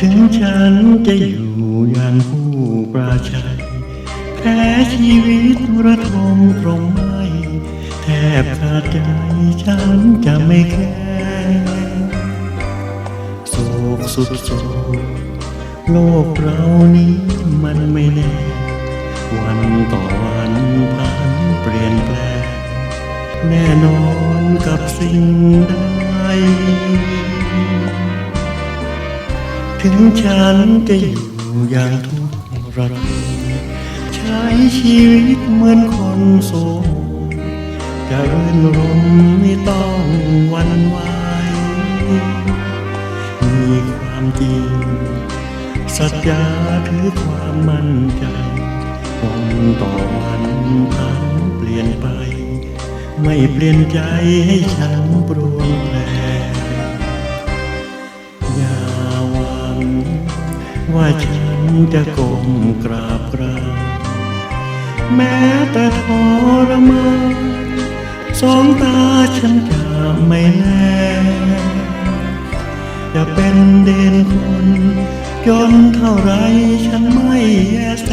ถึงฉันจะอยู่อย่างผู้ปราชัยแพ้ชีวิตระทมตรงไหมแทบขาดใจฉันจะไม่แคร์โศกสุดโศกโลกเรานี้มันไม่แน่ วันต่อวันพันเปลี่ยนแปลงแน่นอนกับสิ่งใด ถึงฉันจะอยู่อย่างทุกข์ระทมใช้ชีวิตเหมือนคนโสมจะรื่นรมไม่ต้องหวันไหวมีความจริง สัจจาถือความมั่นใจวันต่อวันพันเปลี่ยนไป ไม่เปลี่ยนใจให้ฉันปรวน ว่าฉันจะก้มกราบกรานแม้แต่ทรมานสองตาฉันจะไม่แลจะเป็นเด่นคนจนเท่าไรฉันไม่แยแส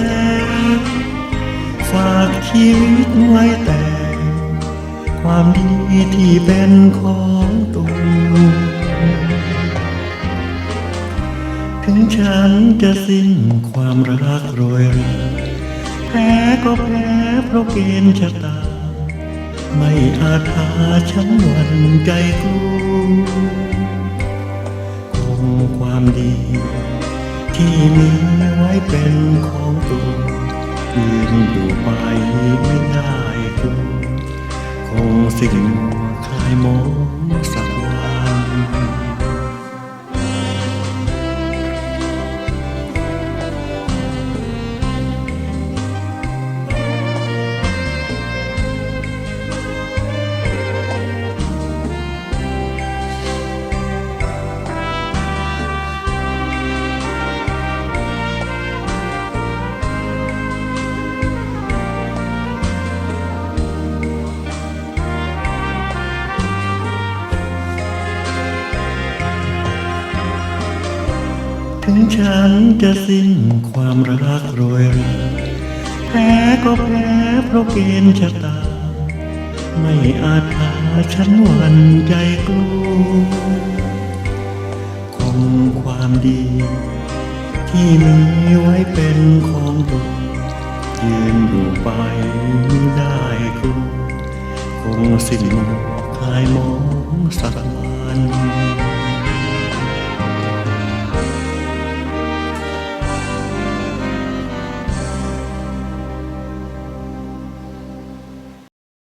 ฝากชีวิตไว้แต่ ความดีที่เป็นของ ฉันจะสิ้นความรักโรยราแพ้ก็แพ้เพราะเกณฑ์ชะตา ไม่อาจหาฉันวันใจกลัวคงความดี ที่มีไว้เป็นของตัวยืนอยู่ไปไม่ได้ ถึงฉันจะสิ้นความรักโรยราแพ้ก็แพ้เพราะเกณฑ์ชะตา ไม่อาจพาฉันหวันใจกลัวคงความดี ที่มีไว้เป็นของตัวยืนอยู่ไปไม่ได้กลัวคงสิ้นคลายมองสักวัน